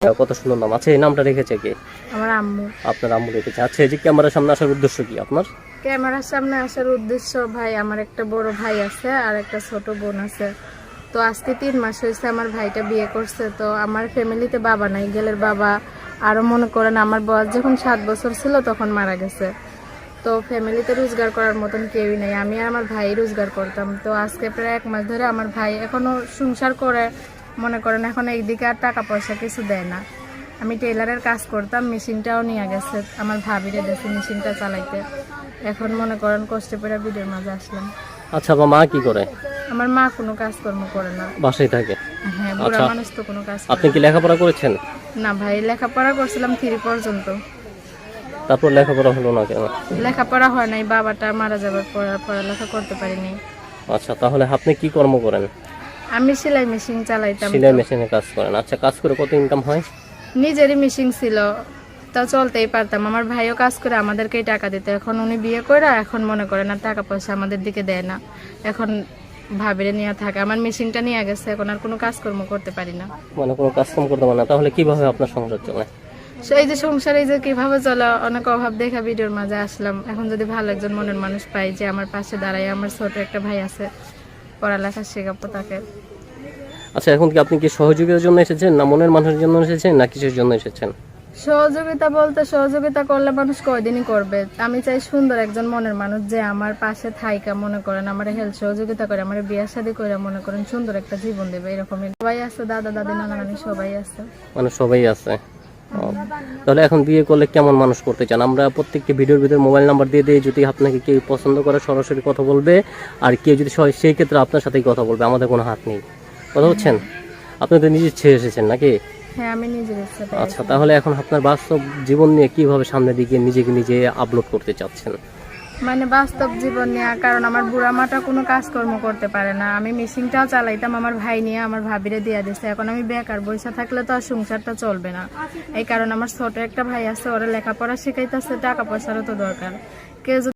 আহ, কত সুন্দর নাম আচ্ছা এই নামটা রেখেছে কে? আমার আম্মু। আপনার আম্মু রেখেছে। আচ্ছা এই যে ক্যামেরার সামনে আসার উদ্দেশ্য কি আপনার? ক্যামেরার সামনে আসার উদ্দেশ্য ভাই আমার একটা বড় ভাই আছে আর একটা ছোট বোন আছে। তো আজকে তিন মাস হয়েছে আমার ভাইটা বিয়ে করছে তো আমার ফ্যামিলিতে বাবা নাই গেলের বাবা আরও মনে করেন আমার বয়স যখন সাত বছর ছিল তখন মারা গেছে। তো ফ্যামিলিতে রোজগার করার মতন কেউই নেই আমি আর আমার ভাই রোজগার করতাম। তো আজকে প্রায় এক মাস ধরে আমার ভাই এখনও সংসার করে মনে করেন এখন এইদিকে আর টাকা পয়সা কিছু দেয় না। আমি টেলারের কাজ করতাম মেশিনটাও নিয়ে গেছে। আমার ভাবিরে দেশে মেশিনটা চালাইতে। এখন মনে করেন কষ্টে পেরে ভিডিওর মাঝে আসলাম। আচ্ছা মা কি করে? আমার মা কোনো কাজকর্ম করে না। বাসায় থাকে? হ্যাঁ বুড়া আচ্ছা। মানুষ তো কোনো কাজ আপনি কি লেখাপড়া করেছেন? না। না ভাই লেখাপড়া করছিলাম থ্রি পর্যন্ত। তারপর লেখাপড়া হলো না কেন? লেখাপড়া হয় নাই বাবাটা মারা যাবার পর পড়ালেখা করতে পারিনি। আচ্ছা তাহলে আপনি কি কর্ম করেন? আমি সেলাই মেশিন চালাইতাম সেলাই মেশিনে কাজ করেন। আচ্ছা কাজ করে কত ইনকাম হয়? নিজেরই মেশিন ছিল তা চলতেই পারতাম। আমার ভাইও কাজ করে আমাদেরকেই টাকা দিত। এখন উনি বিয়ে করে এখন মনে করেন আর টাকা পয়সা আমাদের দিকে দেয় না। এখন ভাবিরে নিয়ে থাকে। আমার মেশিনটা নিয়ে গেছে এখন আর কোনো কাজকর্ম করতে পারি না। মানে কোনো কাজ কাম করতে পারেন না। তাহলে কীভাবে আপনার সংসার চলে? এই যে সংসারে এই যে কীভাবে চলে অনেক অভাব দেখা ভিডিওর মাঝে আসলাম। এখন যদি ভালো একজন মনের মানুষ পাই যে আমার পাশে দাঁড়ায় আমার ছোট একটা ভাই আছে পড়ালেখা শেখাবো তাকে। আচ্ছা এখন কি আপনি কি সহযোগিতার জন্য এসেছেন? না মনের মানুষের জন্য এসেছেন? না কিসের জন্য এসেছেন? সহযোগিতা বলতে সহযোগিতা করলে মানুষ কয়দিনই করবে? আমি চাই সুন্দর একজন মনের মানুষ যে আমার পাশে থাইকা মনে করেন আমার হেল্প সহযোগিতা করে আমার বিয়ে শাদী করে মনে করেন সুন্দর একটা জীবন দেবে এরকমই। সবাই আছে দাদা দাদি নানা নানি সবাই আছে। মানে সবাই আছে। তাহলে এখন বিয়ে করলে কেমন মানুষ করতে চান? আমরা প্রত্যেকটি ভিডিওর ভিতরে মোবাইল নাম্বার দিয়ে দিই যদি আপনাকে কেউ পছন্দ করে সরাসরি কথা বলবে আর কেউ যদি সেই ক্ষেত্রে আপনার সাথেই কথা বলবে আমাদের কোনো হাত নেই। কথা হচ্ছেন? আপনি তো নিজে ছেড়ে এসেছেন নাকি? হ্যাঁ আমি ইচ্ছা আচ্ছা তাহলে এখন আপনার বাস্তব জীবন নিয়ে কীভাবে সামনের দিকে নিজেকে নিজে আপলোড করতে চাচ্ছেন? মানে বাস্তব জীবন নেওয়া কারণ আমার বুড়া মাটা কোনো কাজকর্ম করতে পারে না। আমি মেশিনটাও চালাইতাম আমার ভাই নিয়ে আমার ভাবিরে দিয়ে দিচ্ছে এখন আমি বেকার বৈশা থাকলে তো আর সংসারটা চলবে না। এই কারণে আমার ছোট একটা ভাই আছে ওরা লেখাপড়া শিখাইতেছে টাকা পয়সারও তো দরকার। কেউ